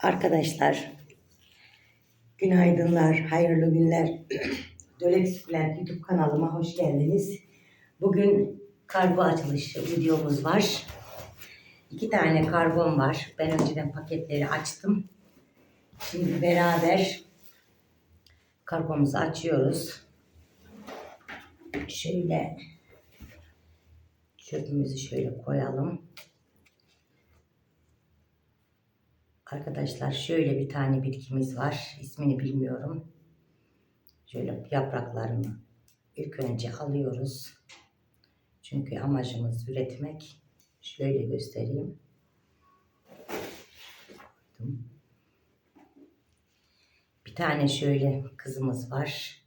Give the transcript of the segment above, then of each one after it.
Arkadaşlar, günaydınlar, hayırlı günler. Dölek Sükulen YouTube kanalıma hoş geldiniz. Bugün kargo açılışı videomuz var. İki tane karbon var. Ben önceden paketleri açtım. Şimdi beraber kargomuzu açıyoruz. Şöyle çöpümüzü şöyle koyalım. Arkadaşlar şöyle bir tane bitkimiz var. İsmini bilmiyorum. Şöyle yapraklarını ilk önce alıyoruz. Çünkü amacımız üretmek. Şöyle göstereyim. Bir tane şöyle kızımız var.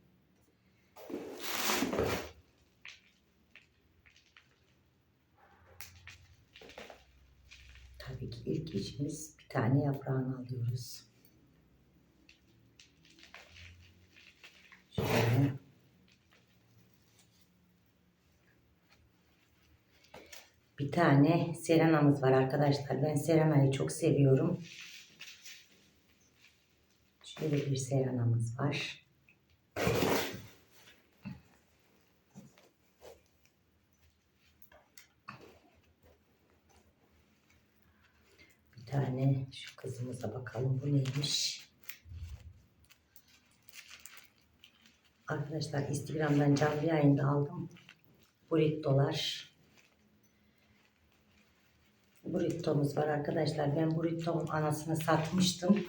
Tabii ki ilk işimiz bir tane yaprağını alıyoruz. Şöyle. Bir tane serenamız var arkadaşlar. Ben serenayı çok seviyorum. Şöyle bir serenamız var. Tane şu kızımıza bakalım bu neymiş. Arkadaşlar Instagram'dan canlı yayında aldım. Burritolar. Burritomuz var arkadaşlar. Ben burrito'nun anasını satmıştım.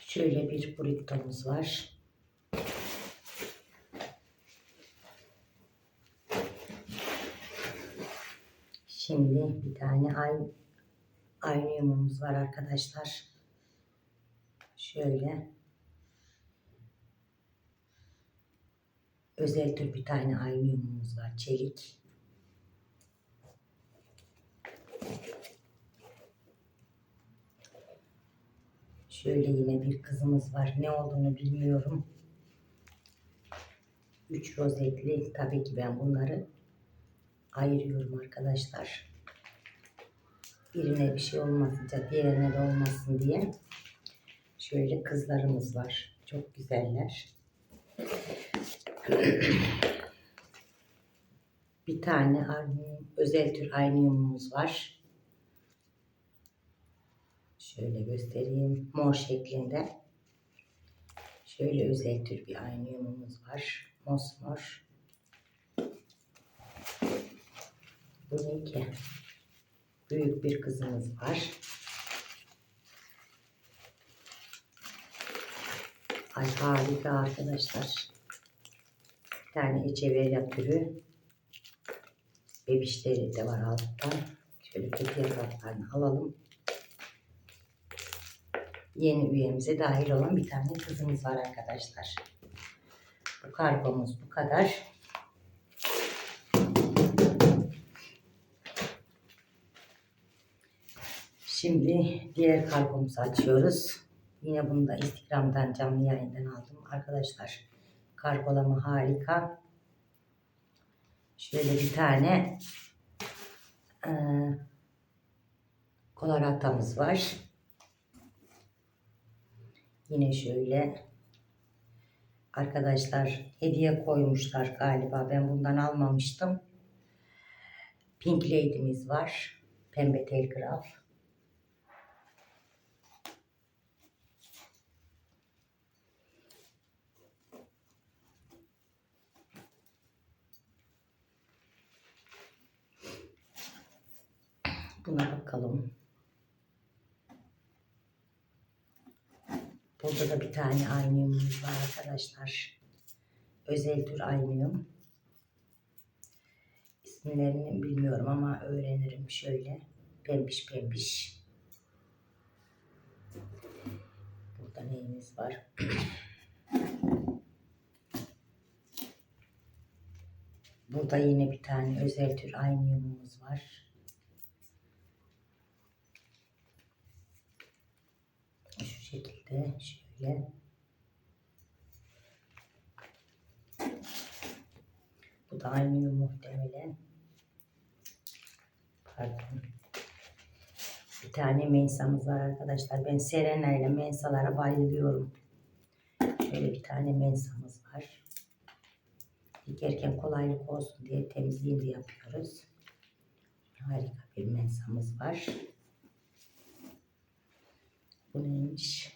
Şöyle bir burritomuz var. Şimdi bir tane ay aynıyumumuz var arkadaşlar. Şöyle özel tür bir tane aynıyumumuz var. Çelik. Şöyle yine bir kızımız var. Ne olduğunu bilmiyorum. Üç rozetli. Tabii ki ben bunları ayırıyorum arkadaşlar. Birine bir şey olmasınca diğerine de olmasın diye. Şöyle kızlarımız var. Çok güzeller. Bir tane özel tür aynıyumumuz var. Şöyle göstereyim. Mor şeklinde. Şöyle özel tür bir aynıyumumuz var. Mosmor. Bu ne ki? Büyük bir kızımız var. Ay harika arkadaşlar. Bir tane echeveria türü. Bebişleri de var alttan. Şöyle kötü yapraklarını alalım. Yeni üyemize dahil olan bir tane kızımız var arkadaşlar. Bu kargomuz bu kadar. Şimdi diğer kargomuzu açıyoruz. Yine bunu da Instagram'dan canlı yayından aldım. Arkadaşlar kargolama harika. Şöyle bir tane e, kolaratamız var. Yine şöyle arkadaşlar hediye koymuşlar galiba. Ben bundan almamıştım. Pink Lady'miz var. Pembe telgraf. Buna bakalım. Burada da bir tane aynıyumumuz var arkadaşlar. Özel tür aynıyum. İsimlerini bilmiyorum ama öğrenirim şöyle. Pembiş pembiş. Burada neyimiz var? Burada yine bir tane özel tür aynıyumumuz var. Şu şöyle. Bu da aynı muhtemelen. Pardon. Bir tane mensamız var arkadaşlar. Ben Serena ile mensalara bayılıyorum. Şöyle bir tane mensamız var. Dikerken kolaylık olsun diye temizliğini yapıyoruz. Harika bir mensamız var. Bu neymiş?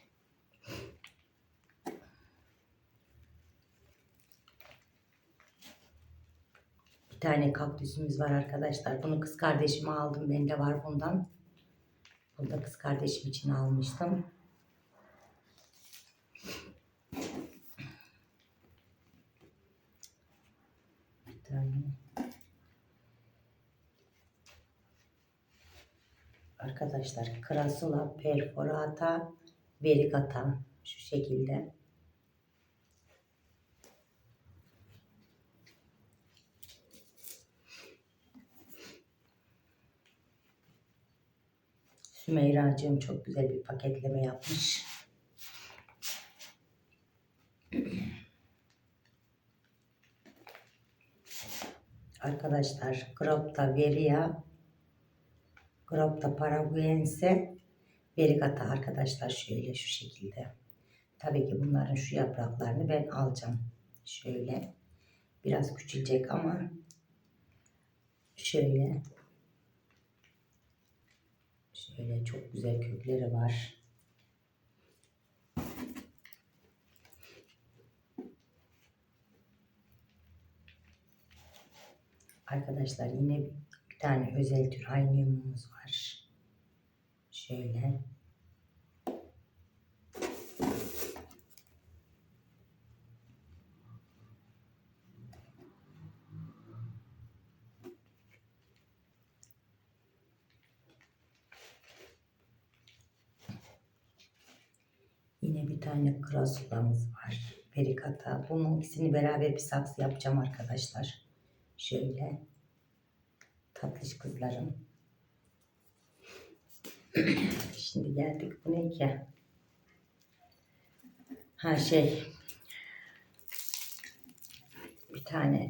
Bir tane kaktüsümüz var arkadaşlar. Bunu kız kardeşime aldım. Bende var bundan. Bunu da kız kardeşim için almıştım. Bir. Arkadaşlar Crassula perforata vericata şu şekilde. Sümeyra'cığım çok güzel bir paketleme yapmış. Arkadaşlar Gropta Veria Gropta Paraguense Verigata arkadaşlar şöyle şu şekilde. Tabii ki bunların şu yapraklarını ben alacağım. Şöyle biraz küçülecek ama şöyle Şöyle çok güzel kökleri var. Arkadaşlar yine bir tane özel tür aynıyumumuz var. Şöyle. Yine bir tane krasulamız var. Perikata. Bunun ikisini beraber bir saksı yapacağım arkadaşlar. Şöyle. Tatlış kızlarım. Şimdi geldik bu ne ki? Ha şey. Bir tane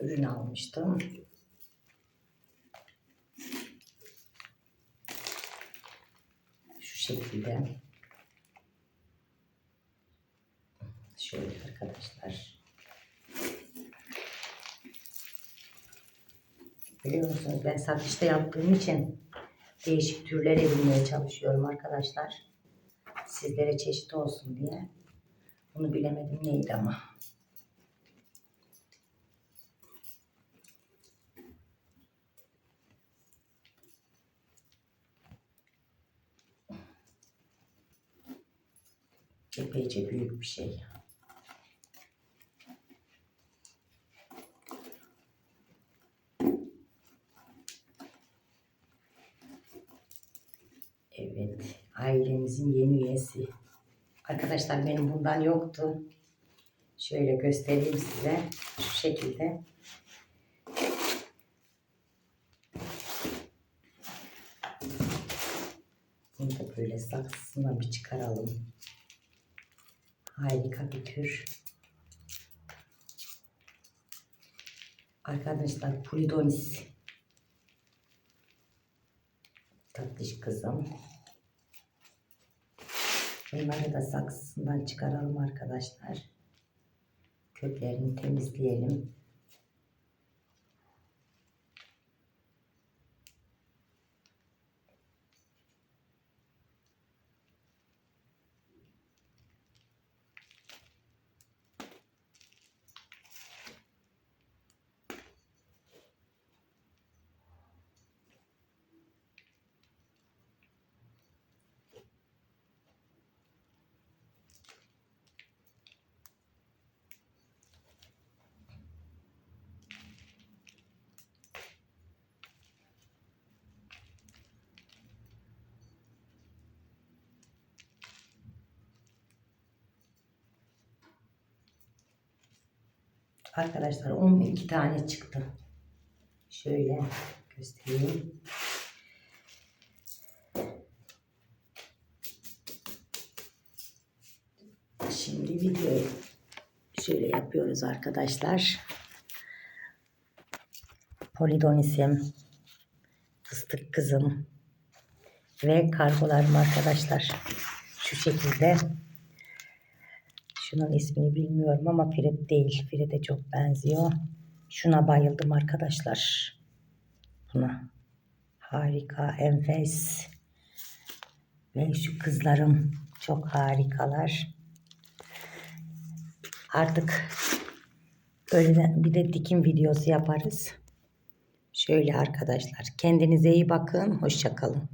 ürün almıştım. Şu şekilde. Şöyle arkadaşlar. Biliyor musunuz ben satışta yaptığım için değişik türler edinmeye çalışıyorum arkadaşlar. Sizlere çeşit olsun diye. Bunu bilemedim neydi ama. Epeyce büyük bir şey. Evet, ailemizin yeni üyesi. Arkadaşlar benim bundan yoktu. Şöyle göstereyim size. Şu şekilde. Bunu da böyle saksısından bir çıkaralım. Harika bir tür. Arkadaşlar Pulidonis. Tatlış kızım. Bunları da saksısından çıkaralım arkadaşlar. Köklerini temizleyelim. Arkadaşlar 12 tane çıktı. Şöyle göstereyim. Şimdi videoyu şöyle yapıyoruz arkadaşlar. Polidonisim Fıstık kızım. Ve kargolarım arkadaşlar. Şu şekilde. Şunun ismini bilmiyorum ama Fred değil. Fred'e çok benziyor. Şuna bayıldım arkadaşlar. Buna. Harika, enfes. Ve şu kızlarım çok harikalar. Artık öyle bir de dikim videosu yaparız. Şöyle arkadaşlar. Kendinize iyi bakın. Hoşça kalın.